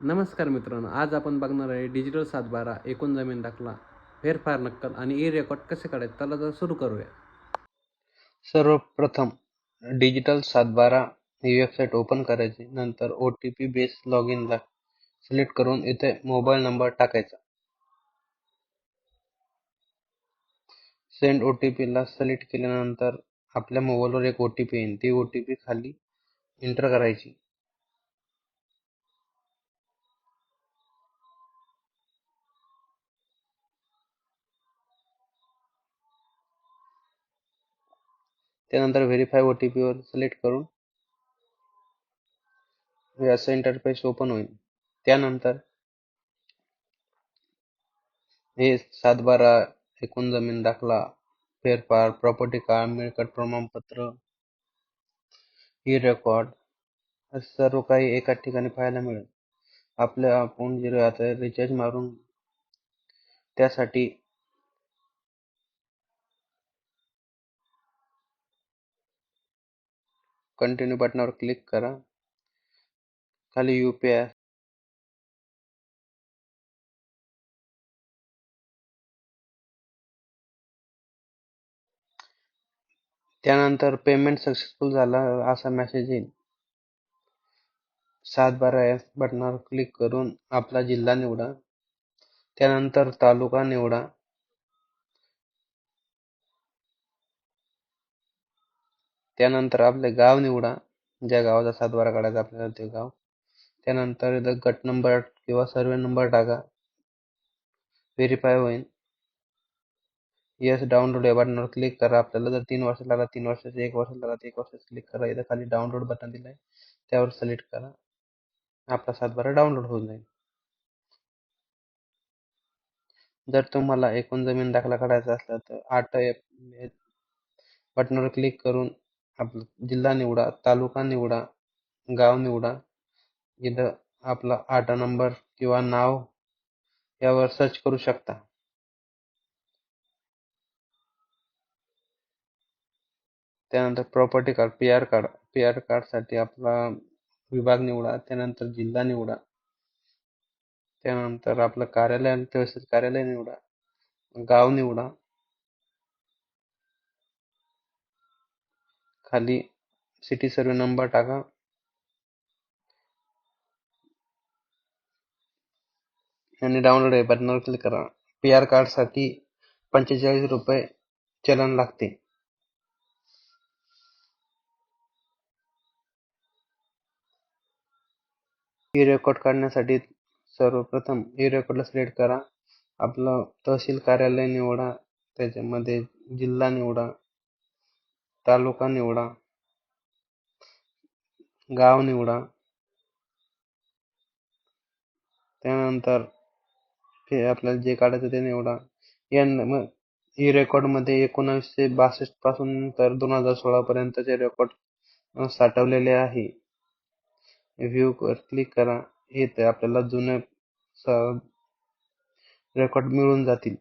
नमस्कार मित्रांनो आज आपण बघणार आहे डिजिटल सातबारा एकूण जमीन दाखला फेरफार नक्कल आणि ई रेकॉर्ड कसे काढायचे त्याला जर सुरू करूया. सर्वप्रथम डिजिटल सातबारा ही वेबसाईट ओपन करायची नंतर O T P base log इनला सिलेक्ट करून इथे मोबाईल नंबर टाकायचा. सेंड ओ टी पीला सिलेक्ट केल्यानंतर आपल्या मोबाईलवर एक ओ टी पी येईल ती ओ टी पी खाली एंटर करायची. त्यानंतर व्हेरीफाय ओ टी पीवर सिलेक्ट करून हे असं इंटरफेस ओपन होईल. त्यानंतर हे सातबारा एकूण जमीन दाखला फेरफार प्रॉपर्टी कार्ड मिळकत प्रमाणपत्र ई रेकॉर्ड असं सर्व काही एका ठिकाणी पाहायला मिळेल. आपल्या फोन झिरो आता रिचार्ज मारून त्यासाठी कंटिन्यू बटनावर क्लिक करा. खाली यू पी आय त्यानंतर पेमेंट सक्सेसफुल झाला असा मेसेज येईल. सात बारा या बटनावर क्लिक करून आपला जिल्हा निवडा. त्यानंतर तालुका निवडा. त्यानंतर आपले गाव निवडा. ज्या गावाचा सातबारा काढायचा आपल्याला ते गाव. त्यानंतर इथं गट नंबर किंवा सर्वे नंबर टाका. व्हेरीफाय होईल. येस डाउनलोड या बटनावर क्लिक करा. आपल्याला जर तीन वर्ष लागला तीन वर्षाचे एक वर्ष लागला एक वर्ष क्लिक करा. इथं खाली डाउनलोड बटन दिलंय. त्यावर सिलेक्ट करा. आपला सातबारा डाउनलोड होऊन जाईल. जर तुम्हाला एकूण जमीन दाखला काढायचा असला तर आठ बटनावर क्लिक करून आपला जिल्हा निवडा तालुका निवडा गाव निवडा. इथं आपला आटा नंबर किंवा नाव यावर सर्च करू शकता. त्यानंतर property card P R card P R कार्डसाठी आपला विभाग निवडा त्यानंतर जिल्हा निवडा. त्यानंतर आपलं कार्यालय आणि तहसील कार्यालय निवडा. गाव निवडा. खाली सिटी सर्वे नंबर टाका. आणि डाउनलोड आहे बटनावर क्लिक करा. पी आर कार्डसाठी पंचेचाळीस रुपये चलन लागते. ई रेकॉर्ड काढण्यासाठी सर्वप्रथम ई रेकॉर्डला सिलेक्ट करा. आपलं तहसील कार्यालय निवडा. त्याच्यामध्ये जिल्हा निवडा. तालुका निवडा. गाव निवडा. त्यानंतर हे आपल्याला जे काढायचं ते निवडा. या मग ई रेकॉर्डमध्ये एकोणीसशे बासष्टपासून तर दोन हजार सोळा पर्यंतचे रेकॉर्ड साठवलेले आहे. व्ह्यू वर क्लिक करा. येते आपल्याला जुने रेकॉर्ड मिळून जातील.